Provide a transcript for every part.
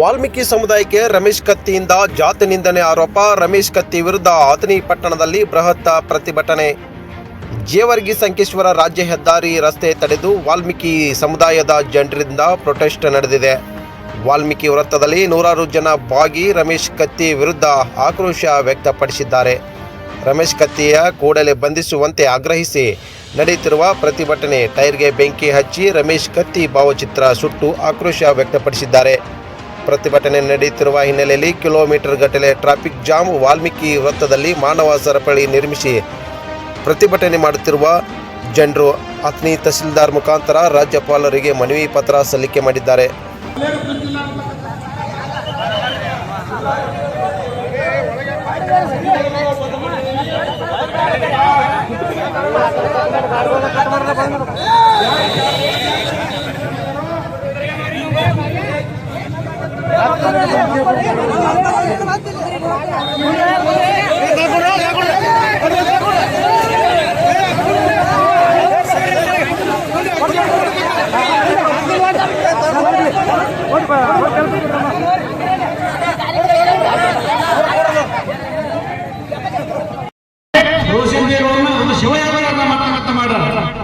ವಾಲ್ಮೀಕಿ ಸಮುದಾಯಕ್ಕೆ ರಮೇಶ್ ಕತ್ತಿಯಿಂದ ಜಾತಿ ನಿಂದನೆ ಆರೋಪ, ರಮೇಶ್ ಕತ್ತಿ ವಿರುದ್ಧ ಆತನಿ ಪಟ್ಟಣದಲ್ಲಿ ಬೃಹತ್ ಪ್ರತಿಭಟನೆ. ಜೇವರ್ಗಿ ಸಂಕೇಶ್ವರ ರಾಜ್ಯ ಹೆದ್ದಾರಿ ರಸ್ತೆ ತಡೆದು ವಾಲ್ಮೀಕಿ ಸಮುದಾಯದ ಜನರಿಂದ ಪ್ರೊಟೆಸ್ಟ್ ನಡೆದಿದೆ. ವಾಲ್ಮೀಕಿ ವೃತ್ತದಲ್ಲಿ ನೂರಾರು ಜನ ಭಾಗಿ ರಮೇಶ್ ಕತ್ತಿ ವಿರುದ್ಧ ಆಕ್ರೋಶ ವ್ಯಕ್ತಪಡಿಸಿದ್ದಾರೆ. ರಮೇಶ್ ಕತ್ತಿಯ ಕೂಡಲೇ ಬಂಧಿಸುವಂತೆ ಆಗ್ರಹಿಸಿ ನಡೆಯುತ್ತಿರುವ ಪ್ರತಿಭಟನೆ, ಟೈರ್ಗೆ ಬೆಂಕಿ ಹಚ್ಚಿ ರಮೇಶ್ ಕತ್ತಿ ಭಾವಚಿತ್ರ ಸುಟ್ಟು ಆಕ್ರೋಶ ವ್ಯಕ್ತಪಡಿಸಿದ್ದಾರೆ. ಪ್ರತಿಭಟನೆ ನಡೆಯುತ್ತಿರುವ ಹಿನ್ನೆಲೆಯಲ್ಲಿ ಕಿಲೋಮೀಟರ್ ಗಟ್ಟಲೆ ಟ್ರಾಫಿಕ್ ಜಾಮ್ ವಾಲ್ಮೀಕಿ ವೃತ್ತದಲ್ಲಿ ಮಾನವ ಸರಪಳಿ ನಿರ್ಮಿಸಿ ಪ್ರತಿಭಟನೆ ಮಾಡುತ್ತಿರುವ ಜನರು ಅತ್ನಿ ತಹಸೀಲ್ದಾರ್ ಮುಖಾಂತರ ರಾಜ್ಯಪಾಲರಿಗೆ ಮನವಿ ಪತ್ರ ಸಲ್ಲಿಕೆ ಮಾಡಿದ್ದಾರೆ. ஓடி ஓடி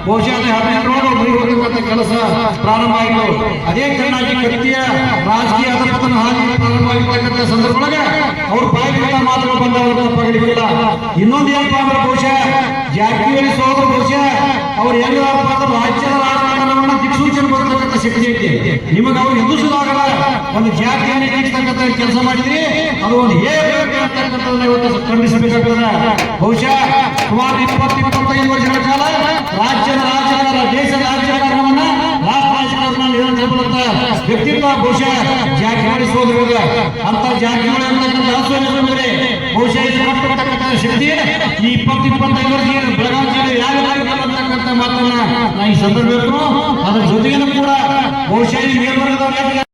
ಬಹುಶಃ ಹದಿನೆಂಟರೊಳಗೆ ಮುಗಿಬೇಕಂತ ಕೆಲಸ ಪ್ರಾರಂಭ ಆಯಿತು. ಅದೇ ಚೆನ್ನಾಗಿ ಕತ್ತಿಯ ರಾಜಕೀಯ ಅಧಪತನ ಹಾಗೆ ಪ್ರಾರಂಭ ಆಗಿರ್ತಕ್ಕಂಥ ಸಂದರ್ಭದೊಳಗೆ ಅವ್ರ ಬಾಯಿಗಿಂತ ಮಾತ್ರ ಬಂದವರು ಪಗಡಿಗಿಲ್ಲ ಇನ್ನೊಂದು ಏನಪ್ಪ ಅಂದ್ರೆ ಬಹುಶಃ ಜಾರಕಿಹೊಳಿ ಸೋದರ ಬಹುಶಃ ಅವ್ರು ಎಲ್ಲರಪ್ಪ ಅಂದ್ರೆ ರಾಜ್ಯದ ರಾಜಕಾರಣವನ್ನ ದಿಕ್ಸೂಚನೆ ಬರ್ತಕ್ಕಂಥ ಶಕ್ತಿ ಐತಿ ನಿಮಗೆ ಅವ್ರು ಎದುರಿಸೋದಾಗಲ್ಲ ಒಂದು ಜಾತಿಯನ್ನು ನೀಡ್ತಕ್ಕಂಥ ಕೆಲಸ ಮಾಡಿದ್ರಿ, ಅದು ಒಂದು ಹೇಗೆ ಅಂತಕ್ಕಂಥದ್ದನ್ನ ಇವತ್ತು ಖಂಡಿಸಬೇಕಾಗ್ತದೆ. ಬಹುಶಃ ಸುಮಾರು ಇಪ್ಪತ್ತು ನಿರ್ವಹಿಸಬಲ್ಲಂತ ವ್ಯಕ್ತಿತ್ವ ಬಹುಶಃ ಜಾರಕಿಹೊಳಿ ಸೋದರ ಅಂತ ಜಾರಕಿಹೊಳಿ ಅಂತಕ್ಕಂಥ ಆಶ್ರಯ ಬಹುಶಃ ಕಟ್ಟತಕ್ಕಂಥ ಶಕ್ತಿ ಈ ಇಪ್ಪತ್ತು ಇಪ್ಪತ್ತೈದು ವರ್ಷ ಬೆಳಗಾವಿ ಜಿಲ್ಲೆ ಯಾವ ಅಂತಕ್ಕಂಥ ಮಾತನ್ನ ನಾ ಈ ಸಂದರ್ಭ ಅದ್ರ ಜೊತೆಗೇನು ಕೂಡ ಬಹುಶಃ ಮೇಲ್ವರ್ಗದವ್ರು